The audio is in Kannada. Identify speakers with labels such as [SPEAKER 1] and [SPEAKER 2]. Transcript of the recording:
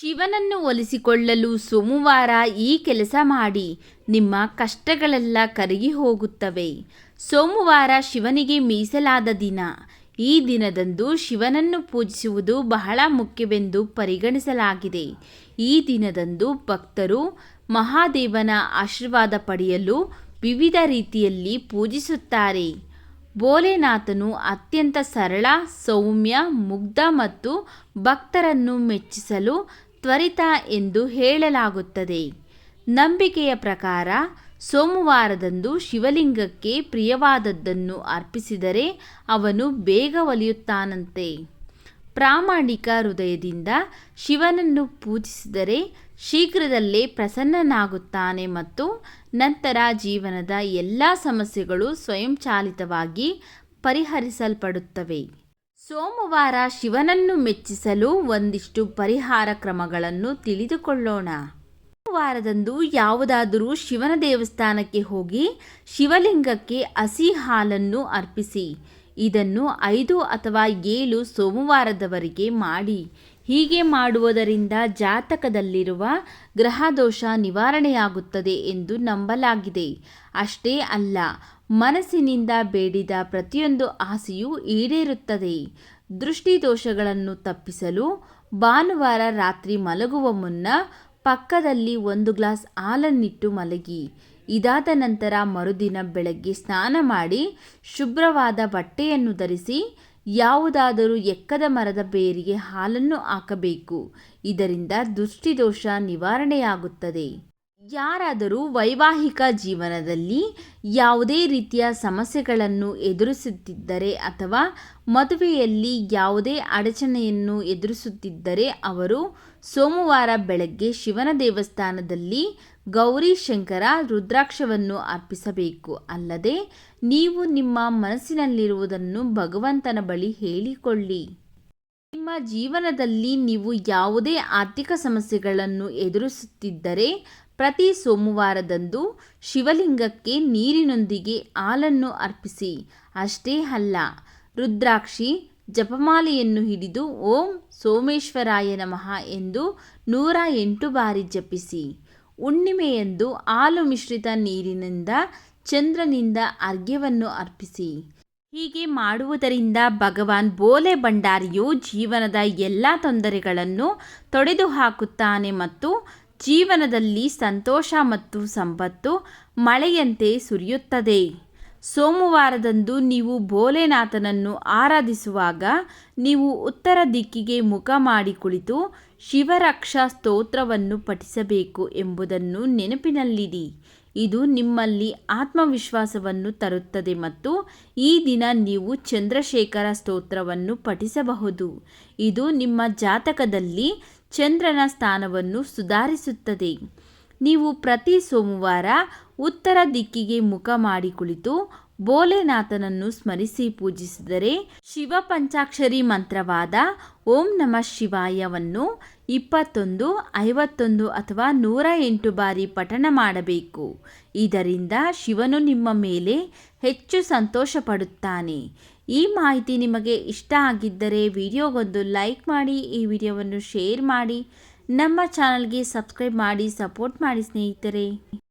[SPEAKER 1] ಶಿವನನ್ನು ಒಲಿಸಿಕೊಳ್ಳಲು ಸೋಮವಾರ ಈ ಕೆಲಸ ಮಾಡಿ. ನಿಮ್ಮ ಕಷ್ಟಗಳೆಲ್ಲ ಕರಗಿ ಹೋಗುತ್ತವೆ. ಸೋಮವಾರ ಶಿವನಿಗೆ ಮೀಸಲಾದ ದಿನ. ಈ ದಿನದಂದು ಶಿವನನ್ನು ಪೂಜಿಸುವುದು ಬಹಳ ಮುಖ್ಯವೆಂದು ಪರಿಗಣಿಸಲಾಗಿದೆ. ಈ ದಿನದಂದು ಭಕ್ತರು ಮಹಾದೇವನ ಆಶೀರ್ವಾದ ಪಡೆಯಲು ವಿವಿಧ ರೀತಿಯಲ್ಲಿ ಪೂಜಿಸುತ್ತಾರೆ. ಭೋಲೆನಾಥನು ಅತ್ಯಂತ ಸರಳ, ಸೌಮ್ಯ, ಮುಗ್ಧ ಮತ್ತು ಭಕ್ತರನ್ನು ಮೆಚ್ಚಿಸಲು ತ್ವರಿತ ಎಂದು ಹೇಳಲಾಗುತ್ತದೆ. ನಂಬಿಕೆಯ ಪ್ರಕಾರ ಸೋಮವಾರದಂದು ಶಿವಲಿಂಗಕ್ಕೆ ಪ್ರಿಯವಾದದ್ದನ್ನು ಅರ್ಪಿಸಿದರೆ ಅವನು ಬೇಗ ಒಲಿಯುತ್ತಾನಂತೆ. ಪ್ರಾಮಾಣಿಕ ಹೃದಯದಿಂದ ಶಿವನನ್ನು ಪೂಜಿಸಿದರೆ ಶೀಘ್ರದಲ್ಲೇ ಪ್ರಸನ್ನನಾಗುತ್ತಾನೆ ಮತ್ತು ನಂತರ ಜೀವನದ ಎಲ್ಲ ಸಮಸ್ಯೆಗಳು ಸ್ವಯಂಚಾಲಿತವಾಗಿ ಪರಿಹರಿಸಲ್ಪಡುತ್ತವೆ. ಸೋಮವಾರ ಶಿವನನ್ನು ಮೆಚ್ಚಿಸಲು ಒಂದಿಷ್ಟು ಪರಿಹಾರ ಕ್ರಮಗಳನ್ನು ತಿಳಿದುಕೊಳ್ಳೋಣ. ಸೋಮವಾರದಂದು ಯಾವುದಾದರೂ ಶಿವನ ದೇವಸ್ಥಾನಕ್ಕೆ ಹೋಗಿ ಶಿವಲಿಂಗಕ್ಕೆ ಹಸಿ ಹಾಲನ್ನು ಅರ್ಪಿಸಿ. ಇದನ್ನು ಐದು ಅಥವಾ ಏಳು ಸೋಮವಾರದವರೆಗೆ ಮಾಡಿ. ಹೀಗೆ ಮಾಡುವುದರಿಂದ ಜಾತಕದಲ್ಲಿರುವ ಗ್ರಹದೋಷ ನಿವಾರಣೆಯಾಗುತ್ತದೆ ಎಂದು ನಂಬಲಾಗಿದೆ. ಅಷ್ಟೇ ಅಲ್ಲ, ಮನಸ್ಸಿನಿಂದ ಬೇಡಿದ ಪ್ರತಿಯೊಂದು ಆಸೆಯೂ ಈಡೇರುತ್ತದೆ. ದೃಷ್ಟಿದೋಷಗಳನ್ನು ತಪ್ಪಿಸಲು ಭಾನುವಾರ ರಾತ್ರಿ ಮಲಗುವ ಮುನ್ನ ಪಕ್ಕದಲ್ಲಿ ಒಂದು ಗ್ಲಾಸ್ ಹಾಲನ್ನಿಟ್ಟು ಮಲಗಿ, ಇದಾದ ನಂತರ ಮರುದಿನ ಬೆಳಗ್ಗೆ ಸ್ನಾನ ಮಾಡಿ ಶುಭ್ರವಾದ ಬಟ್ಟೆಯನ್ನು ಧರಿಸಿ ಯಾವುದಾದರೂ ಎಕ್ಕದ ಮರದ ಬೇರಿಗೆ ಹಾಲನ್ನು ಹಾಕಬೇಕು. ಇದರಿಂದ ದೃಷ್ಟಿದೋಷ ನಿವಾರಣೆಯಾಗುತ್ತದೆ. ಯಾರಾದರೂ ವೈವಾಹಿಕ ಜೀವನದಲ್ಲಿ ಯಾವುದೇ ರೀತಿಯ ಸಮಸ್ಯೆಗಳನ್ನು ಎದುರಿಸುತ್ತಿದ್ದರೆ ಅಥವಾ ಮದುವೆಯಲ್ಲಿ ಯಾವುದೇ ಅಡಚಣೆಯನ್ನು ಎದುರಿಸುತ್ತಿದ್ದರೆ ಅವರು ಸೋಮವಾರ ಬೆಳಗ್ಗೆ ಶಿವನ ದೇವಸ್ಥಾನದಲ್ಲಿ ಗೌರಿ ಶಂಕರ ರುದ್ರಾಕ್ಷವನ್ನು ಅರ್ಪಿಸಬೇಕು. ಅಲ್ಲದೆ ನೀವು ನಿಮ್ಮ ಮನಸ್ಸಿನಲ್ಲಿರುವುದನ್ನು ಭಗವಂತನ ಬಳಿ ಹೇಳಿಕೊಳ್ಳಿ. ನಿಮ್ಮ ಜೀವನದಲ್ಲಿ ನೀವು ಯಾವುದೇ ಆರ್ಥಿಕ ಸಮಸ್ಯೆಗಳನ್ನು ಎದುರಿಸುತ್ತಿದ್ದರೆ ಪ್ರತಿ ಸೋಮವಾರದಂದು ಶಿವಲಿಂಗಕ್ಕೆ ನೀರಿನೊಂದಿಗೆ ಹಾಲನ್ನು ಅರ್ಪಿಸಿ. ಅಷ್ಟೇ ಅಲ್ಲ, ರುದ್ರಾಕ್ಷಿ ಜಪಮಾಲೆಯನ್ನು ಹಿಡಿದು ಓಂ ಸೋಮೇಶ್ವರಾಯ ನಮಃ ಎಂದು ನೂರ ಎಂಟು ಬಾರಿ ಜಪಿಸಿ. ಹುಣ್ಣಿಮೆಯಂದು ಹಾಲು ಮಿಶ್ರಿತ ನೀರಿನಿಂದ ಚಂದ್ರನಿಂದ ಅರ್ಘ್ಯವನ್ನು ಅರ್ಪಿಸಿ. ಹೀಗೆ ಮಾಡುವುದರಿಂದ ಭಗವಾನ್ ಬೋಲೆ ಭಂಡಾರಿಯು ಜೀವನದ ಎಲ್ಲ ತೊಂದರೆಗಳನ್ನು ತೊಡೆದು ಹಾಕುತ್ತಾನೆ ಮತ್ತು ಜೀವನದಲ್ಲಿ ಸಂತೋಷ ಮತ್ತು ಸಂಪತ್ತು ಮಳೆಯಂತೆ ಸುರಿಯುತ್ತದೆ. ಸೋಮವಾರದಂದು ನೀವು ಭೋಲೆನಾಥನನ್ನು ಆರಾಧಿಸುವಾಗ ನೀವು ಉತ್ತರ ದಿಕ್ಕಿಗೆ ಮುಖ ಮಾಡಿ ಕುಳಿತು ಶಿವರಕ್ಷಾ ಸ್ತೋತ್ರವನ್ನು ಪಠಿಸಬೇಕು ಎಂಬುದನ್ನು ನೆನಪಿನಲ್ಲಿಡಿ. ಇದು ನಿಮ್ಮಲ್ಲಿ ಆತ್ಮವಿಶ್ವಾಸವನ್ನು ತರುತ್ತದೆ ಮತ್ತು ಈ ದಿನ ನೀವು ಚಂದ್ರಶೇಖರ ಸ್ತೋತ್ರವನ್ನು ಪಠಿಸಬಹುದು. ಇದು ನಿಮ್ಮ ಜಾತಕದಲ್ಲಿ ಚಂದ್ರನ ಸ್ಥಾನವನ್ನು ಸುಧಾರಿಸುತ್ತದೆ. ನೀವು ಪ್ರತಿ ಸೋಮವಾರ ಉತ್ತರ ದಿಕ್ಕಿಗೆ ಮುಖ ಮಾಡಿ ಕುಳಿತು ಭೋಲೆನಾಥನನ್ನು ಸ್ಮರಿಸಿ ಪೂಜಿಸಿದರೆ ಶಿವ ಪಂಚಾಕ್ಷರಿ ಮಂತ್ರವಾದ ಓಂ ನಮಃ ಶಿವಾಯವನ್ನು ಇಪ್ಪತ್ತೊಂದು, ಐವತ್ತೊಂದು ಅಥವಾ ನೂರ ಎಂಟು ಬಾರಿ ಪಠಣ ಮಾಡಬೇಕು. ಇದರಿಂದ ಶಿವನು ನಿಮ್ಮ ಮೇಲೆ ಹೆಚ್ಚು ಸಂತೋಷ ಪಡುತ್ತಾನೆ ಈ ಮಾಹಿತಿ ನಿಮಗೆ ಇಷ್ಟ ಆಗಿದ್ದರೆ ವಿಡಿಯೋಗೊಂದು ಲೈಕ್ ಮಾಡಿ, ಈ ವಿಡಿಯೋವನ್ನು ಶೇರ್ ಮಾಡಿ. ನಮ್ಮ ಚಾನಲ್ಗೆ ಸಬ್ಸ್ಕ್ರೈಬ್ ಮಾಡಿ ಸಪೋರ್ಟ್ ಮಾಡಿ ಸ್ನೇಹಿತರೆ.